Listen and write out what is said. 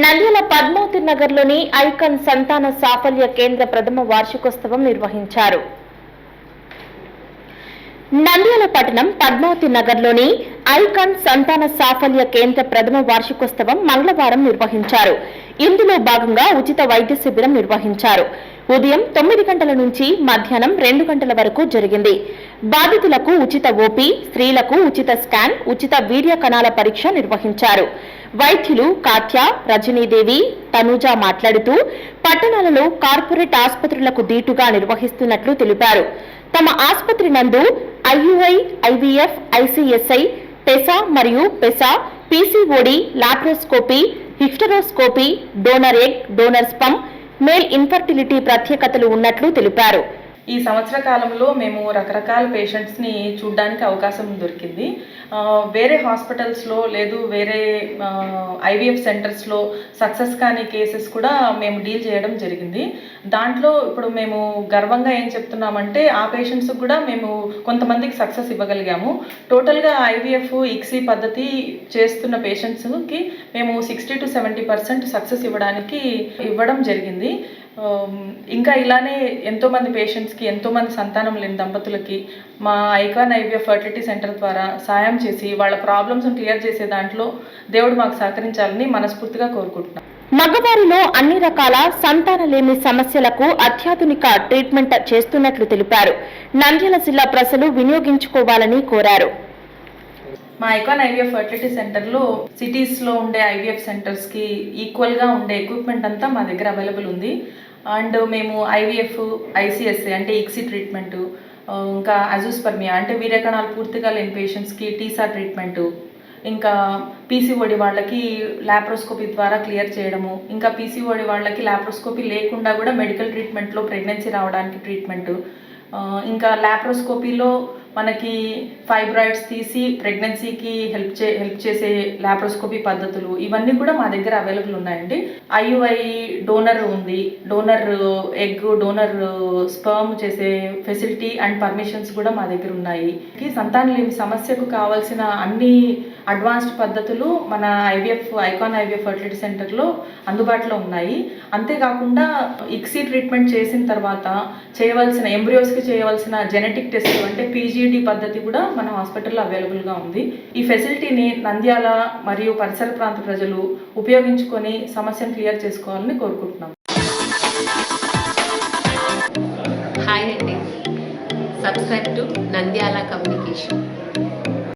నంద్యాల పద్మావతి నగర్లోని ఐకాన్ సంతాన సాఫల్య కేంద్ర ప్రథమ వార్షికోత్సవం నిర్వహించారు. నంద్యాల పట్టణం పద్మావతి నగర్లోని ఐకాన్ సంతాన సాఫల్య కేంద్ర ప్రథమ వార్షికోత్సవం మంగళవారం నిర్వహించారు. ఇందులో భాగంగా ఉచిత వైద్య శిబిరం నిర్వహించారు. ఉదయం తొమ్మిది గంటల నుంచి మధ్యాహ్నం రెండు గంటల వరకు జరిగింది. బాధితులకు ఉచిత ఓపీ స్త్రీలకు ఉచిత స్కాన్ ఉచిత వీర్య కణాల పరీక్ష నిర్వహించారు. వైద్యులు కాత్య రజనీదేవి తనూజ మాట్లాడుతూ పట్టణాలలో కార్పొరేట్ ఆసుపత్రులకు దీటుగా నిర్వహిస్తున్నట్లు తెలిపారు. తమ ఆసుపత్రి నందు ఐయుఐ ఐవీఎఫ్ ఐసిఎస్ఐ పెసా మరియు PESA PCOD laparoscopy hysteroscopy donor egg donor sperm male infertility ప్రత్యేకతలు ఉన్నట్లు తెలిపారు. ఈ సంవత్సర కాలంలో మేము రకరకాల పేషెంట్స్ని చూడడానికి అవకాశం దొరికింది. వేరే హాస్పిటల్స్లో లేదు వేరే ఐవీఎఫ్ సెంటర్స్లో సక్సెస్ కాని కేసెస్ కూడా మేము డీల్ చేయడం జరిగింది. దాంట్లో ఇప్పుడు మేము గర్వంగా ఏం చెప్తున్నామంటే ఆ పేషెంట్స్కి కూడా మేము కొంతమందికి సక్సెస్ ఇవ్వగలిగాము. టోటల్గా ఐవీఎఫ్ ఇక్సీ పద్ధతి చేస్తున్న పేషెంట్స్కి మేము sixty two seventy percent success ఇవ్వడానికి ఇవ్వడం జరిగింది. ఇంకా ఇలానే ఎంతోమంది పేషెంట్స్కి ఎంతోమంది సంతానం లేని దంపతులకి మా ఐకాన్ ఐవిఎఫ్ ఫర్టిలిటీ సెంటర్ ద్వారా సాయం చేసి వాళ్ళ ప్రాబ్లమ్స్ని క్లియర్ చేసే దాంట్లో దేవుడు మాకు సహకరించాలని మనస్ఫూర్తిగా కోరుకుంటున్నాం. మగవారిలో అన్ని రకాల సంతానలేమి సమస్యలకు అత్యాధునిక ట్రీట్మెంట్ చేస్తున్నట్లు తెలిపారు. నంద్యాల జిల్లా ప్రజలు వినియోగించుకోవాలని కోరారు. మా ఐకాన్ ఐవీఎఫ్ ఫర్టిలిటీ సెంటర్లో సిటీస్లో ఉండే ఐవీఎఫ్ సెంటర్స్కి ఈక్వల్గా ఉండే ఎక్విప్మెంట్ అంతా మా దగ్గర అవైలబుల్ ఉంది. అండ్ మేము ఐవీఎఫ్ ఐసీఎస్ఏ అంటే ఇక్సీ ట్రీట్మెంట్ ఇంకా అజూస్పర్మియా అంటే వీరకణాలు పూర్తిగా లేని పేషెంట్స్కి టీసా ట్రీట్మెంటు ఇంకా పీసీఓడి వాళ్ళకి ల్యాప్రోస్కోపీ ద్వారా క్లియర్ చేయడము ఇంకా పీసీఓడి వాళ్ళకి ల్యాప్రోస్కోపీ లేకుండా కూడా మెడికల్ ట్రీట్మెంట్లో ప్రెగ్నెన్సీ రావడానికి ట్రీట్మెంట్ ఇంకా లాప్రోస్కోపీలో మనకి ఫైబ్రాయిడ్స్ తీసి ప్రెగ్నెన్సీకి హెల్ప్ చే హెల్ప్ చేసే ల్యాప్రోస్కోపీ పద్ధతులు ఇవన్నీ కూడా మా దగ్గర అవైలబుల్ ఉన్నాయండి. ఐయుఐ డోనర్ ఉంది. డోనర్ ఎగ్ డోనర్ స్పర్మ్ చేసే ఫెసిలిటీ అండ్ పర్మిషన్స్ కూడా మా దగ్గర ఉన్నాయి. ఈ లేని సమస్యకు కావాల్సిన అన్ని అడ్వాన్స్డ్ పద్ధతులు మన ఐవీఎఫ్ ఐకాన్ ఐవీఎఫ్ ఫర్టిలిటీ సెంటర్లో అందుబాటులో ఉన్నాయి. అంతేకాకుండా ఇక్సీ ట్రీట్మెంట్ చేసిన తర్వాత చేయవలసిన ఎంబ్రియోస్కి చేయవలసిన జెనెటిక్ టెస్ట్ అంటే పీజీ పీజీడి పద్ధతి కూడా మన హాస్పిటల్లో అవైలబుల్గా ఉంది. ఈ ఫెసిలిటీని నంద్యాల మరియు పరిసర ప్రాంత ప్రజలు ఉపయోగించుకొని సమస్యను క్లియర్ చేసుకోవాలని కోరుకుంటున్నాం. హాయ్ అండి సబ్స్క్రైబ్ టు నంద్యాల కమ్యూనికేషన్